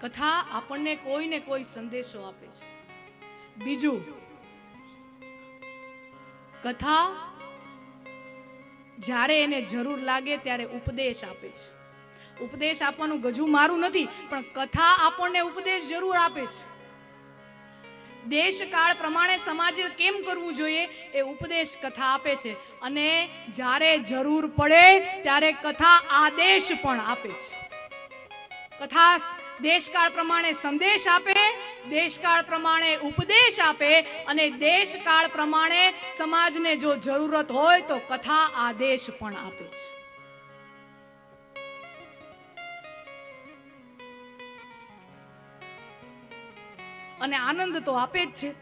કથા આપણને કોઈ ને કોઈ સંદેશો આપે છે. બીજું, કથા જ્યારે એને જરૂર લાગે ત્યારે ઉપદેશ આપે છે. ઉપદેશ આપવાનું ગજુ મારું નથી, પણ કથા આપણને ઉપદેશ જરૂર આપે છે. દેશ પ્રમાણે સમાજે કેમ કરવું જોઈએ એ ઉપદેશ કથા આપે છે. અને જ્યારે જરૂર પડે ત્યારે કથા આદેશ પણ આપે છે. કથા દેશકાળ પ્રમાણે સંદેશ આપે, દેશકાળ પ્રમાણે ઉપદેશ આપે અને દેશકાળ પ્રમાણે સમાજને જો જરૂરત હોય તો કથા આદેશ પણ આપે છે. અને આનંદ તો આપે જ છે.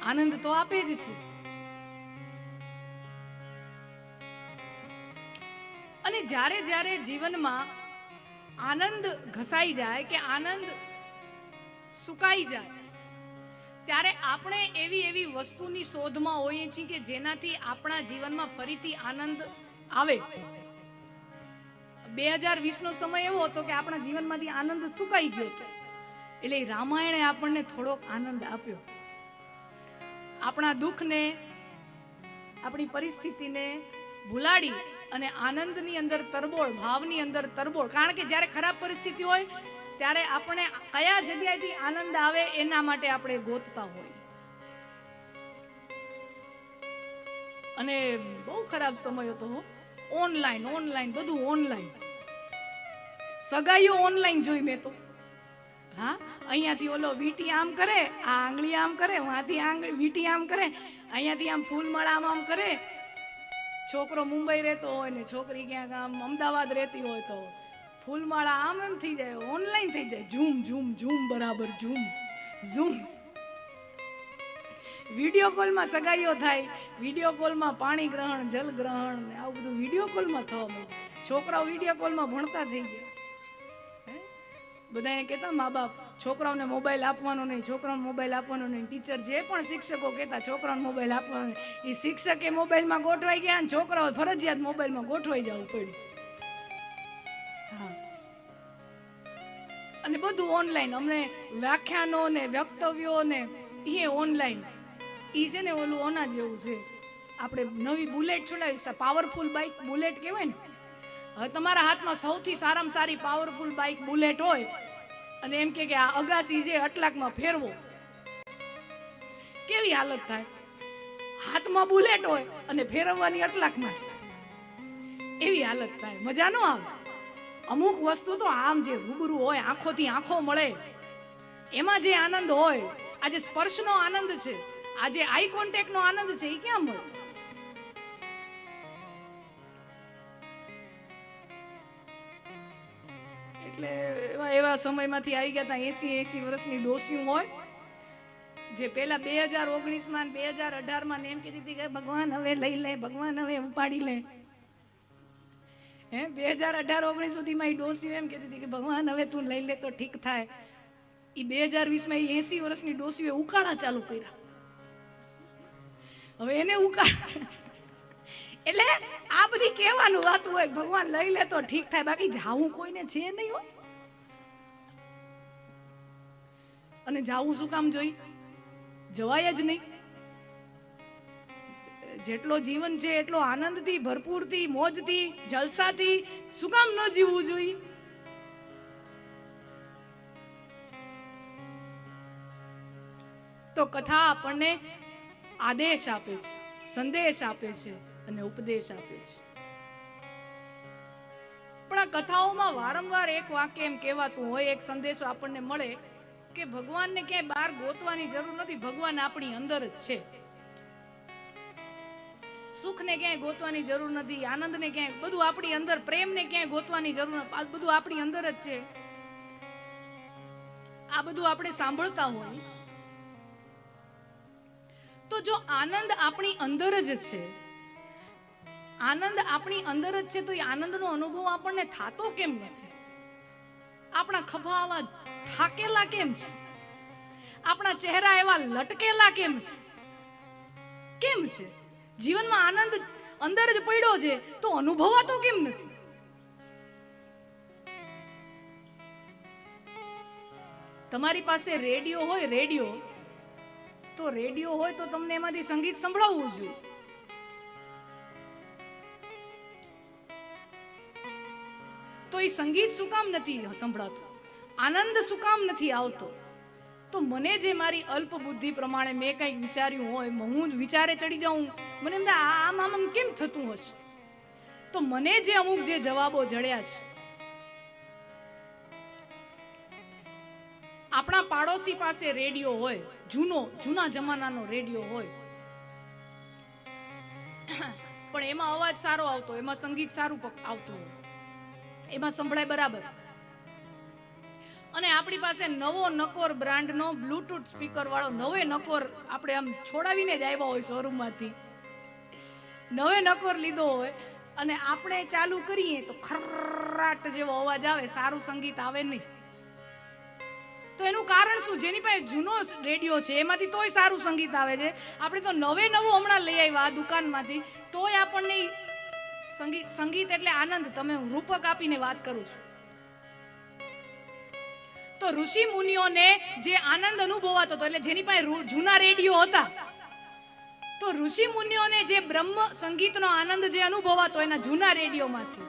આનંદ તો આપે જ છે. અને જ્યારે જ્યારે જીવનમાં આનંદ ઘસાઈ જાય કે આનંદ સુકાઈ જાય. ત્યારે આપણે એવી એવી વસ્તુની શોધમાં હોઈએ છીએ કે જેનાથી આપણા જીવનમાં ફરીથી આનંદ આવે. બે હજાર વીસનો સમય એવો હતો કે આપણા જીવનમાંથી આનંદ સુકાઈ ગયો હતો. એટલે રામાયણે આપણને થોડોક આનંદ આપ્યો. આપણા દુઃખને, આપણી પરિસ્થિતિને ભૂલાડી અને આનંદની અંદર તરબોળ, ભાવની અંદર તરબોળ. કારણ કે જ્યારે ખરાબ પરિસ્થિતિ હોય, ત્યારે આપણે કયા જગ્યાએથી આનંદ આવે એના માટે આપણે ગોતતા હોય. અને બહુ ખરાબ સમય હતો ઓનલાઈન ઓનલાઈન, બધું ઓનલાઈન. સગાઈઓ ઓનલાઈન જોઈ મેં તો. હા, અહીંયાથી ઓલો વીટી આમ કરે, આ આંગળી આમ કરે વાંથી આંગળી, વીટી આમ કરે, અહીંયાથી આમ ફૂલમાળા આમ આમ કરે છોકરો મુંબઈ રહેતો હોય ને છોકરી ક્યાંક આમ અમદાવાદ રહેતી હોય તો ફૂલમાળા આમ એમ થઈ જાય ઓનલાઈન થઈ જાય. ઝૂમ ઝૂમ ઝૂમ, બરાબર, ઝૂમ ઝૂમ. વીડિયો કોલમાં સગાઈઓ થાય વીડિયો કોલમાં પાણી ગ્રહણ, જલ ગ્રહણ ને આવું બધું વીડિયો કોલમાં થવા છોકરાઓ વીડિયો કોલમાં ભણતા થઈ ગયા. બધા એ કહેતા, મા બાપ છોકરાઓને મોબાઈલ આપવાનો નહીં, છોકરાઓને મોબાઈલ આપવાનો નહીં. ટીચર જે પણ શિક્ષકો કહેતા, છોકરાઓને મોબાઈલ આપવાનો એ શિક્ષકે મોબાઈલમાં ગોઠવાઈ ગયા અને છોકરાઓ ફરજિયાત મોબાઈલમાં ગોઠવાઈ જવું પડ્યું. હા. અને બધું ઓનલાઈન અમને વ્યાખ્યાનો ને વક્તવ્યો ને એ ઓનલાઈન એ છે ને ઓલું ઓના જેવું છે. આપણે નવી બુલેટ છોડાવી પાવરફુલ બાઇક બુલેટ કહેવાય ને. હવે તમારા હાથમાં સૌથી સારામાં સારી પાવરફુલ બાઇક બુલેટ હોય અને એમ કે આ અગાસી છે અટલાકમાં ફેરવો. કેવી હાલત થાય? હાથમાં બુલેટ હોય અને ફેરવવાની અટલાકમાં એવી હાલત થાય. મજા ન આવે. અમુક વસ્તુ તો આમ જે રૂબરૂ હોય, આંખોથી આંખો મળે. એમાં જે આનંદ હોય આજે સ્પર્શનો આનંદ છે આજે આઈ કોન્ટેક્ટનો આનંદ છે, એ ક્યાં મળે? એટલે એવા એવા સમયમાંથી આવી ગયા હતા. એસી એસી વર્ષની ડોસીઓ હોય, જે પેલા બે હજાર ઓગણીસમાં બે હજાર અઢારમાં એમ કીધી હતી કે ભગવાન હવે લઈ લે, ભગવાન હવે ઉપાડી લે. હે? બે હજાર અઢાર ઓગણીસ સુધીમાં એ ડોસીઓ એમ કહેતી હતી કે ભગવાન હવે તું લઈ લે તો ઠીક થાય. એ બે હજાર વીસમાં એ એસી વર્ષની ડોસીઓએ ઉકાળા ચાલુ કર્યા. હવે એને ઉકાળા એટલે આ બધી કહેવાનું વાત હોય, ભગવાન લઈ લે તો ઠીક થાય. બાકી જાવું કોઈને છે નહીં હોય અને જાવું શું કામ જોઈ? જવાય જ નહીં. જેટલો જીવન છે, એટલો આનંદથી, ભરપૂરથી, મોજથી, જલસાથી, શું કામ ન જીવવું જોઈએ તો કથા આપણને આદેશ આપે છે, સંદેશ આપે છે. અને ઉપદેશ આપે છે. પણ આ કથાઓમાં વારંવાર એક વાક્ય એમ કહેવાતું હોય, એક સંદેશો આપણને મળે કે ભગવાનને ક્યાંય બહાર ગોતવાની જરૂર નથી, ભગવાન આપણી અંદર જ છે. સુખને ક્યાંય ગોતવાની જરૂર નથી, આનંદને ક્યાંય, બધું આપણી અંદર, પ્રેમને ક્યાંય ગોતવાની જરૂર નથી બધું આપણી અંદર જ છે. આ બધું આપણે સાંભળતા હોય, તો જો આનંદ આપણી અંદર જ છે આનંદ આપણી અંદર જ છે, તો એ આનંદનો અનુભવ આપણને થાતો કેમ નથી? આપણા ખભા આવા થાકેલા કેમ છે? આપણા ચહેરા એવા લટકેલા કેમ છે? કેમ છે? જીવનમાં આનંદ અંદર જ પડ્યો છે, તો અનુભવાતો કેમ નથી? તમારી પાસે રેડિયો હોય, રેડિયો, તો રેડિયો હોય તો તમને એમાંથી સંગીત સંભળાવવું જોઈએ. તો એ સંગીત શું કામ નથી સંભળાતું? આનંદ શું કામ નથી આવતો? તો મને જે મારી અલ્પ બુદ્ધિ પ્રમાણે મેં કંઈક વિચાર્યું હોય હું જ વિચારે ચડી જાઉં. મને એમ આમ આમ આમ કેમ થતું હશે? તો મને જે અમુક જે જવાબો જડ્યા છે, આપણા પાડોશી પાસે રેડિયો હોય, જૂનો જૂના જમાનાનો રેડિયો હોય, પણ એમાં અવાજ સારો આવતો, એમાં સંગીત સારું આવતું હોય. એમાં સંભળાય બરાબર. અને આપણી પાસે નવો નકોર બ્રાન્ડનો બ્લુટૂથ સ્પીકર વાળો નવે નકોર આપણે આમ છોડાવીને જ આવ્યા હોય શોરૂમમાંથી નવે નકોર લીધો હોય અને આપણે ચાલુ કરીએ તો ખર્રાટ જેવો અવાજ આવે, સારું સંગીત આવે નહીં. તો એનું કારણ શું? જેની પાસે જૂનો રેડિયો છે, એમાંથી તોય સારું સંગીત આવે છે. આપણે તો નવે નવું હમણાં લઈ આવ્યા આ દુકાનમાંથી, તોય આપણને સંગીત સંગીત એટલે આનંદ. તમે રૂપક આપીને વાત કરું છું. તો ઋષિ મુનિઓને જે આનંદ અનુભવાતો હતો, એટલે જેની પાસે જૂના રેડિયો હતા, તો ઋષિ મુનિઓને જે બ્રહ્મ સંગીતનો આનંદ જે અનુભવાતો એના જૂના રેડિયોમાંથી,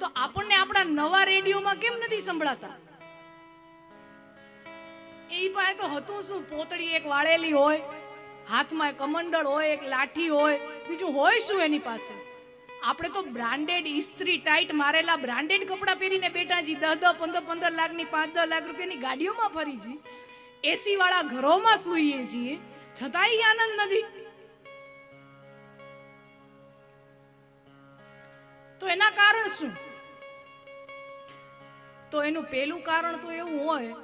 તો આપણને આપણા નવા રેડિયોમાં કેમ નથી સંભળાતા? એ પાસે તો હતું શું? પોતળી એક વાળેલી હોય, હાથમાં એક કમંડળ હોય, એક લાઠી હોય, બીજું હોય શું એની પાસે? આપણે તો બ્રાન્ડેડ ઇસ્ત્રી ટાઈટ મારેલા બ્રાન્ડેડ કપડાં પહેરીને બેઠા છીએ. દસ દસ પંદર પંદર લાખની, પાંચ દસ લાખ રૂપિયાની ગાડીઓમાં ફરી છી એસી વાળા ઘરોમાં સૂઈએ છીએ. છતાંય આનંદ નથી. તો એના કારણ શું? તો એનું પહેલું કારણ તો એવું હોય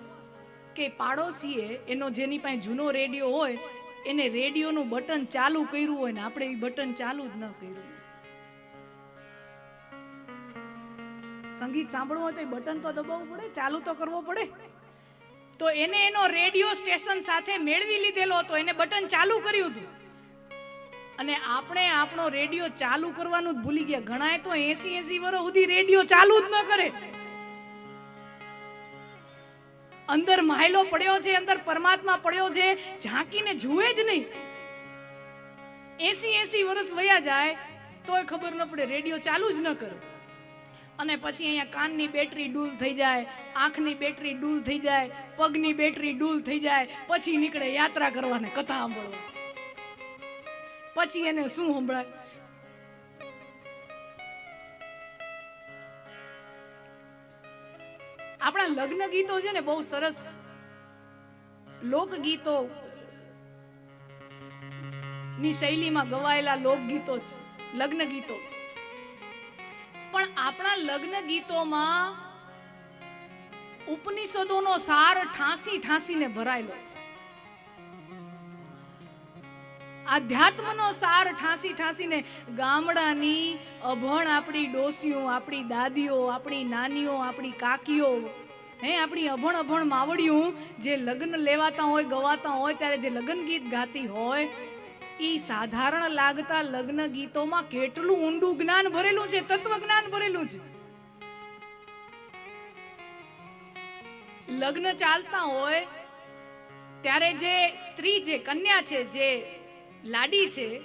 કે પાડોશીએ એનો જેની પાસે જૂનો રેડિયો હોય, એને રેડિયોનું બટન ચાલુ કર્યું હોય ને આપણે એ બટન ચાલુ જ ન કર્યું. સંગીત સાંભળવું તો એ બટન તો દબાવવું પડે, ચાલુ તો કરવો પડે. તો એને એનો રેડિયો સ્ટેશન સાથે મેળવી લીધેલો હતો, એને બટન ચાલુ કર્યું હતું. અને આપણે આપણો રેડિયો ચાલુ કરવાનું જ ભૂલી ગયા. ઘણાએ તો એસી એસી વર્ષ સુધી રેડિયો ચાલુ જ ન કરે. અંદર માયલો પડ્યો છે, અંદર પરમાત્મા પડ્યો છે, ઝાંકીને જુએ જ નહીં. એસી એસી વર્ષ વયા જાય, તોય ખબર ન પડે, રેડિયો ચાલુ જ ન કરે. અને પછી અહીંયા કાનની બેટરી ડૂલ થઈ જાય, આંખની બેટરી ડૂલ થઈ જાય, પગની બેટરી ડૂલ થઈ જાય, પછી નીકળે યાત્રા કરવાને, કથા સાંભળવા. પછી એને શું સંભળાય? આપણા લગ્ન ગીતો છે ને, બહુ સરસ. લોકગીતો ની શૈલીમાં ગવાયેલા લોકગીતો છે, લગ્ન ગીતો. પણ આપણા લગ્ન ગીતોમાં ઉપનિષદોનો સાર ઠાંસી ઠાંસીને ભરાયેલો આધ્યાત્મનો સાર ઠાંસી ઠાંસીને ગામડાની અભણ આપણી ડોસીઓ, આપણી દાદીઓ, આપણી નાનીઓ, આપણી કાકીઓ, હે, આપણી અભણ અભણ માવડીઓ, જે લગ્ન લેવાતા હોય, ગવાતા હોય, ત્યારે જે લગ્ન ગીત ગાતી હોય ઈ સાધારણ લાગતા લગ્ન ગીતોમાં કેટલું ઊંડું જ્ઞાન ભરેલું છે તત્વ જ્ઞાન ભરેલું છે. લગ્ન ચાલતા હોય, ત્યારે જે સ્ત્રી જે કન્યા છે, જે લાડી છે,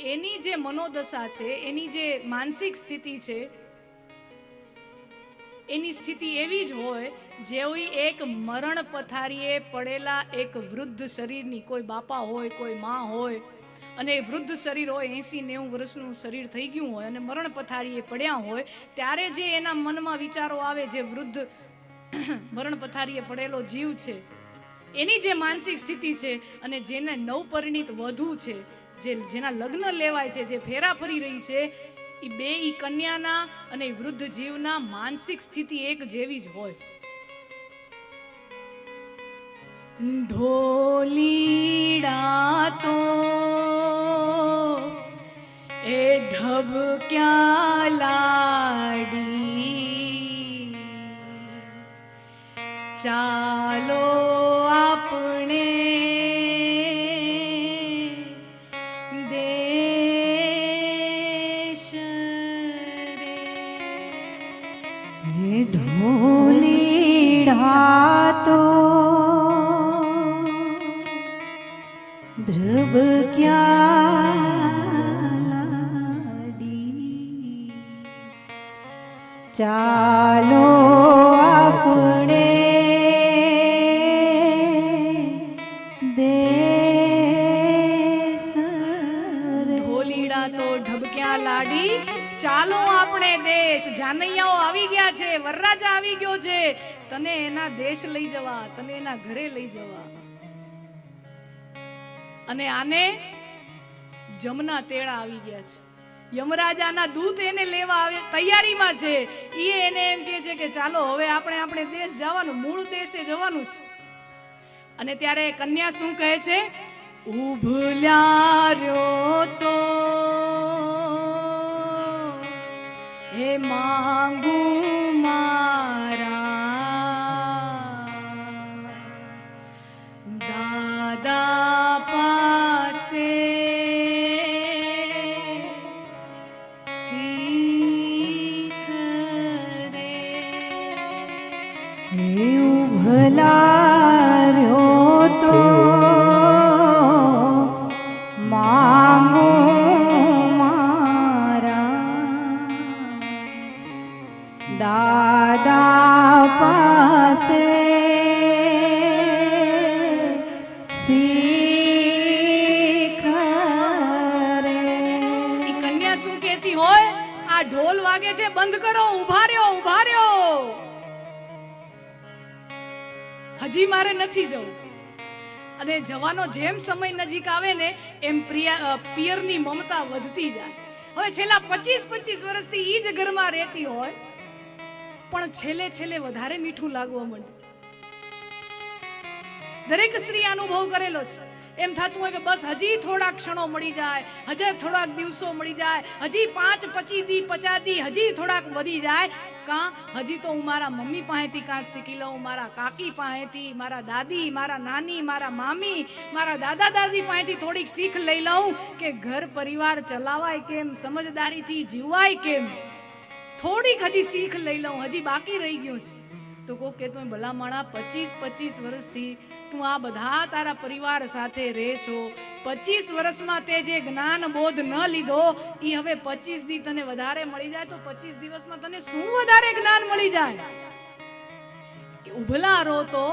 એની જે મનોદશા છે, એની જે માનસિક સ્થિતિ છે એની સ્થિતિ એવી જ હોય જેવી એક મરણ પથારીએ પડેલા એક વૃદ્ધ શરીરની, કોઈ બાપા હોય, કોઈ માં હોય, અને વૃદ્ધ શરીર હોય, એસી નેવું વર્ષનું શરીર થઈ ગયું હોય, અને મરણ પથારીએ પડ્યા હોય, ત્યારે જે એના મનમાં વિચારો આવે, જે વૃદ્ધ મરણ પથારીએ પડેલો જીવ છે, એની જે માનસિક સ્થિતિ છે, અને જેને નવપરિણીત વધુ છે, જે, જેના લગ્ન લેવાય છે, જે ફેરા ફરી રહી છે એ બે કન્યાના અને વૃદ્ધ જીવના માનસિક સ્થિતિ એક જેવી જ હોય. ઢોલીડા તો એ ધબક્યા લાડી? ચાલો તો ધ્રુવ ક્યાડી ચાલો આપણે ઢોલીડા તો ઢબક્યા લાડી ચાલો આપણે દેશ જાનૈયાઓ આવી વરરાજા આવી ગયો છે. તને એના દેશ લઈ જવા, તને એના ઘરે લઈ જવા. અને આને જમના તેડા આવી ગયા છે. યમરાજાના દૂત એને લેવા આવે, તૈયારીમાં છે. ઈ એને એમ કહે છે કે ચાલો, હવે આપણે આપણે દેશ જવાનું, મૂળ દેશે જવાનું છે. અને ત્યારે કન્યા શું કહે છે? ઉભલ્યા રહ્યો તો હે માંગુ હે ઉભલાર્યો તો માંગો મારા. દાદા પાસે કન્યા શું કહેતી હોય? આ ઢોલ વાગે છે, બંધ કરો, ઊભા રહ્યો રહ્યો. હજી મારે નથી જવું. અને જવાનો જેમ સમય નજીક આવે ને, એમ પ્રિયા પિયરની મમતા વધતી જાય. હવે છેલ્લા પચીસ પચીસ વર્ષથી ઈ જ ઘરમાં રહેતી હોય, પણ છેલ્લે છેલ્લે વધારે મીઠું લાગવા માંડે દરેક સ્ત્રી અનુભવ કરેલો છે. એમ થતું હોય કે બસ હજી થોડા ક્ષણો મળી જાય, હજી થોડાક દિવસો મળી જાય, હજી પાંચ પચી દી પચાસ દી, હજી થોડાક વધી જાય. કાં? હજી તો હું મારા મમ્મી પાસેથી કાંક શીખી લઉં, મારા કાકી પાસેથી, મારા દાદી, મારા નાની, મારા મામી, મારા દાદા દાદી પાસેથી થોડીક શીખ લઈ લઉં કે ઘર પરિવાર ચલાવાય કેમ, સમજદારીથી જીવાય કેમ? થોડીક હજી શીખ લઈ લઉં, હજી બાકી રહી ગયું છે. તો કોક કે તું ભલા માણા પચીસ પચીસ વર્ષથી તું આ બધા તારા પરિવાર સાથે રહે છો. પચીસ વર્ષમાં તે જે જ્ઞાન બોધ ન લીધો એ હવે પચીસ દી તને વધારે મળી જાય તો પચીસ દિવસમાં તને શું વધારે જ્ઞાન મળી જાય? ઉભલા રો તો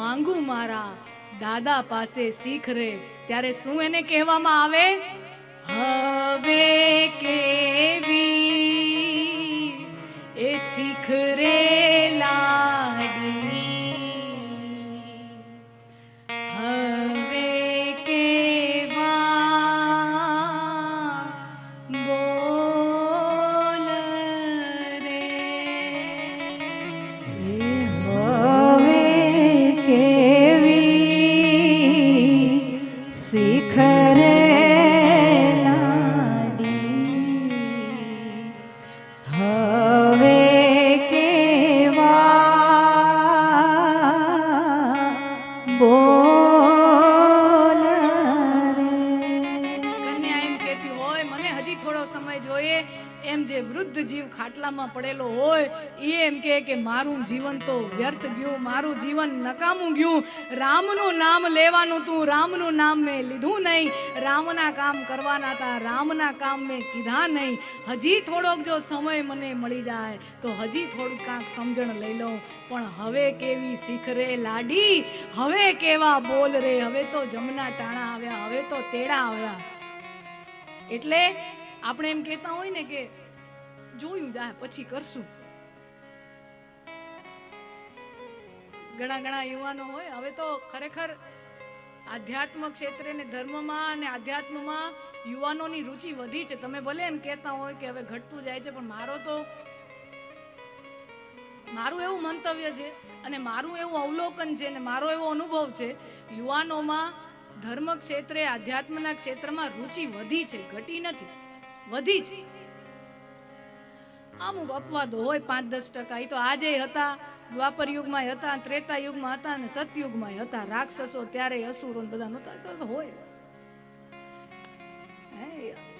માંગુ મારા દાદા પાસે શીખ રે. ત્યારે શું એને કહેવામાં આવે? હવે કેવી એ શીખ રે સમય જોઈએ, એમ જે વૃદ્ધ જીવ ખાટલામાં પડેલો હોય એ એમ કહે કે મારું જીવન તો વ્યર્થ ગયું, મારું જીવન નકામું ગયું. રામનું નામ લેવાનું તું, રામનું નામ મેં લીધું નહીં. રામના કામ કરવાના હતા રામના કામ મેં કીધા નહીં. હજી થોડોક જો સમય મને મળી જાય, તો હજી થોડુંક કાંક સમજણ લઈ લઉં. પણ હવે કેવી શીખ રે લાડી, હવે કેવા બોલ રે, હવે તો જમના ટાણા આવ્યા, હવે તો તેડા આવ્યા. એટલે આપણે એમ કહેતા હોય ને કે જોયું જાય, પછી કરશું. ઘણા ઘણા યુવાનો હોય, હવે તો ખરેખર આધ્યાત્મ ક્ષેત્રે ને ધર્મમાં અને આધ્યાત્મમાં યુવાનોની રુચિ વધી છે. તમે ભલે એમ કહેતા હોય કે હવે ઘટતું જાય છે, પણ મારો તો, મારું એવું મંતવ્ય છે અને મારું એવું અવલોકન છે અને મારો એવો અનુભવ છે, યુવાનોમાં ધર્મ ક્ષેત્રે, આધ્યાત્મના ક્ષેત્રમાં રુચિ વધી છે, ઘટી નથી. વધી છે અમુક અપવાદો હોય પાંચ દસ ટકા, એ તો આજે હતા, દ્વાપર યુગમાં હતા, ત્રેતા યુગમાં હતા અને સતયુગમાં હતા. રાક્ષસો ત્યારે અસુરો બધા નહોતા તો હોય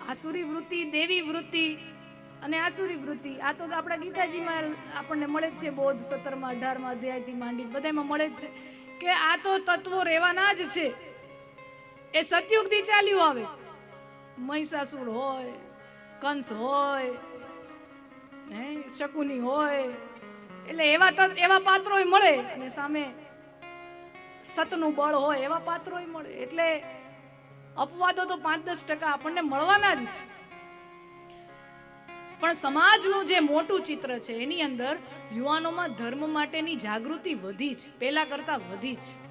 આસુરી વૃત્તિ, દેવી વૃત્તિ અને આસુરી વૃત્તિ. આ તો આપણા ગીતાજીમાં આપણને મળે જ છે બોધ, સત્તરમાં, અઢારમાં અધ્યાયથી માંડી બધામાં મળે જ છે કે આ તો તત્વો રહેવાના જ છે. એ સતયુગથી ચાલ્યું આવે છે. મહિષાસુર હોય કંસ હોય હે હોય, એટલે એવા તત એવા પાત્રોય મળે. અને સામે સતનું બળ હોય, એવા પાત્રોય મળે. એટલે અપવાદો તો પાંચ દસ ટકા આપણને મળવાના જ છે. પણ સમાજનું જે મોટું ચિત્ર છે, એની અંદર યુવાનોમાં ધર્મ માટેની જાગૃતિ વધી છે. પહેલા કરતા વધી છે.